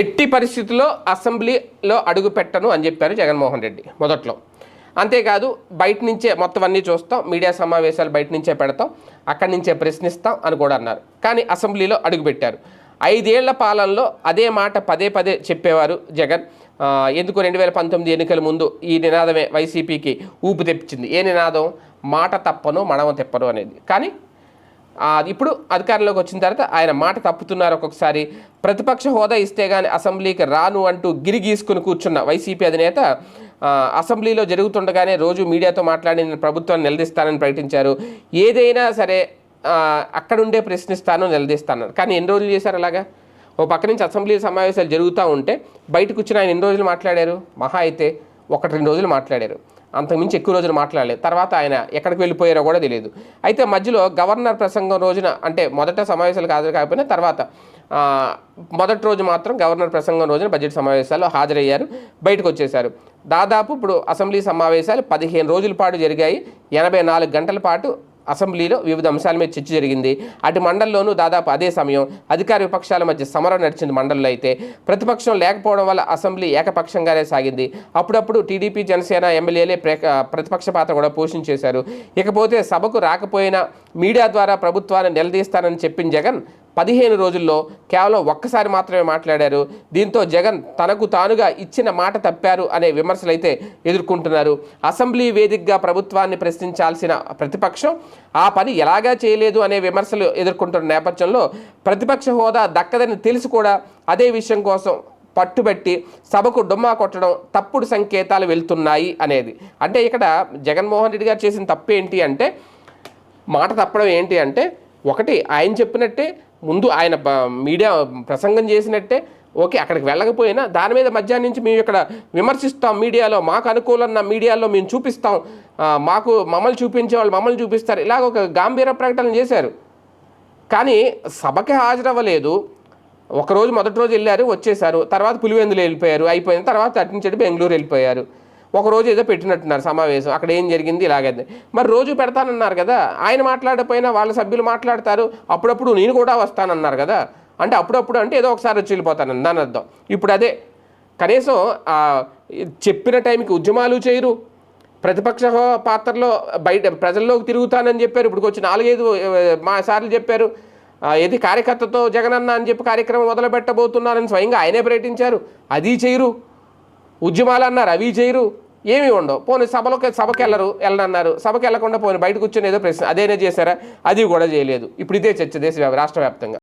ఎట్టి పరిస్థితుల్లో అసెంబ్లీలో అడుగు పెట్టను అని చెప్పారు జగన్మోహన్ రెడ్డి మొదట్లో. అంతేకాదు బయట నుంచే మొత్తం అన్నీ చూస్తాం మీడియా సమావేశాలు బయట నుంచే పెడతాం అక్కడి నుంచే ప్రశ్నిస్తాం అని కూడా అన్నారు. కానీ అసెంబ్లీలో అడుగుపెట్టారు ఐదేళ్ళ పాలనలో అదే మాట పదే పదే చెప్పేవారు జగన్. ఎందుకు రెండు వేల పంతొమ్మిది ఎన్నికల ముందు ఈ నినాదమే వైసీపీకి ఊపు తెప్పించింది? ఏ నినాదం? మాట తప్పను మడమ తెప్పను అనేది. కానీ ఇప్పుడు అధికారంలోకి వచ్చిన తర్వాత ఆయన మాట తప్పుతున్నారు ఒక్కొక్కసారి. ప్రతిపక్ష హోదా ఇస్తే కానీ అసెంబ్లీకి రాను అంటూ గిరి గీసుకుని కూర్చున్న వైసీపీ అధినేత అసెంబ్లీలో జరుగుతుండగానే రోజు మీడియాతో మాట్లాడి నేను ప్రభుత్వాన్ని నిలదీస్తానని ప్రకటించారు. ఏదైనా సరే అక్కడుండే ప్రశ్నిస్తాను నిలదీస్తాను కానీ ఎన్ని రోజులు చేశారు అలాగా? ఓ పక్క నుంచి అసెంబ్లీ సమావేశాలు జరుగుతూ ఉంటే బయటకు వచ్చిన ఆయన ఎన్ని రోజులు మాట్లాడారు? మహా అయితే ఒకటి రెండు రోజులు మాట్లాడారు. అంతకుమించి ఎక్కువ రోజులు మాట్లాడలేదు. తర్వాత ఆయన ఎక్కడికి వెళ్ళిపోయారో కూడా తెలియదు. అయితే మధ్యలో గవర్నర్ ప్రసంగం రోజున అంటే మొదట సమావేశాలు హాజరు కాకపోయినా తర్వాత మొదటి రోజు మాత్రం గవర్నర్ ప్రసంగం రోజున బడ్జెట్ సమావేశాల్లో హాజరయ్యారు బయటకు వచ్చేశారు. దాదాపు ఇప్పుడు అసెంబ్లీ సమావేశాలు పదిహేను రోజుల పాటు జరిగాయి. ఎనభై నాలుగు గంటల పాటు అసెంబ్లీలో వివిధ అంశాల మీద చర్చ జరిగింది. అటు మండలిలోనూ దాదాపు అదే సమయం అధికార విపక్షాల మధ్య సమరం నడిచింది మండలిలో అయితే. ప్రతిపక్షం లేకపోవడం వల్ల అసెంబ్లీ ఏకపక్షంగానే సాగింది. అప్పుడప్పుడు టీడీపీ జనసేన ఎమ్మెల్యేలే ప్రతిపక్ష పాత్ర కూడా పోషించేశారు. ఇకపోతే సభకు రాకపోయినా మీడియా ద్వారా ప్రభుత్వాన్ని నిలదీస్తానని చెప్పిన జగన్ పదిహేను రోజుల్లో కేవలం ఒక్కసారి మాత్రమే మాట్లాడారు. దీంతో జగన్ తనకు తానుగా ఇచ్చిన మాట తప్పారు అనే విమర్శలైతే ఎదుర్కొంటున్నారు. అసెంబ్లీ వేదికగా ప్రభుత్వాన్ని ప్రశ్నించాల్సిన ప్రతిపక్షం ఆ పని ఎలాగా చేయలేదు అనే విమర్శలు ఎదుర్కొంటున్న నేపథ్యంలో ప్రతిపక్ష హోదా దక్కదని తెలిసి కూడా. అదే విషయం కోసం పట్టుబట్టి సభకు డుమ్మా కొట్టడం తప్పుడు సంకేతాలు వెళ్తున్నాయి అనేది. అంటే ఇక్కడ జగన్మోహన్ రెడ్డి గారు చేసిన తప్పు ఏంటి అంటే మాట తప్పడం ఏంటి అంటే ఒకటి ఆయన చెప్పినట్టే ముందు ఆయన మీడియా ప్రసంగం చేసినట్టే ఓకే అక్కడికి వెళ్ళకపోయినా దాని మీద మధ్యాహ్నం నుంచి మేము ఇక్కడ విమర్శిస్తాం మీడియాలో మాకు అనుకూలన్న మీడియాలో మేము చూపిస్తాం. మాకు మమ్మల్ని చూపించే వాళ్ళు మమ్మల్ని చూపిస్తారు. ఇలాగ ఒక గాంభీర ప్రకటన చేశారు. కానీ సభకి హాజరవ్వలేదు. ఒకరోజు మొదటి రోజు వెళ్ళారు వచ్చేసారు తర్వాత పులివెందులు వెళ్ళిపోయారు అయిపోయిన తర్వాత అటు నుంచి బెంగళూరు వెళ్ళిపోయారు. ఒక రోజు ఏదో పెట్టినట్టున్నారు సమావేశం. అక్కడ ఏం జరిగింది ఇలాగే మరి రోజు పెడతానన్నారు కదా ఆయన మాట్లాడకపోయినా వాళ్ళ సభ్యులు మాట్లాడతారు అప్పుడప్పుడు నేను కూడా వస్తానన్నారు కదా. అంటే అప్పుడప్పుడు అంటే ఏదో ఒకసారి వచ్చి వెళ్ళిపోతాను దాని అర్థం. ఇప్పుడు అదే కనీసం చెప్పిన టైంకి ఉద్యమాలు చేయరు. ప్రతిపక్ష పాత్రలో బయట ప్రజల్లోకి తిరుగుతానని చెప్పారు. ఇప్పుడు వచ్చి నాలుగైదు మా సార్లు చెప్పారు ఏది కార్యకర్తతో జగనన్న అని చెప్పి కార్యక్రమం మొదలుపెట్టబోతున్నారని స్వయంగా ఆయనే ప్రకటించారు. అది చేయరు. ఉద్యమాలు అన్నారు అవి చేయరు. ఏమీ ఉండవు. పోనీ సభలోకి సభకి వెళ్ళరు వెళ్ళనన్నారు. సభకి వెళ్ళకుండా పోనీ బయట కూర్చొని ఏదో ప్రశ్న అదేనే చేశారా? అది కూడా చేయలేదు. ఇప్పుడు ఇదే చర్చ దేశ రాష్ట్ర వ్యాప్తంగా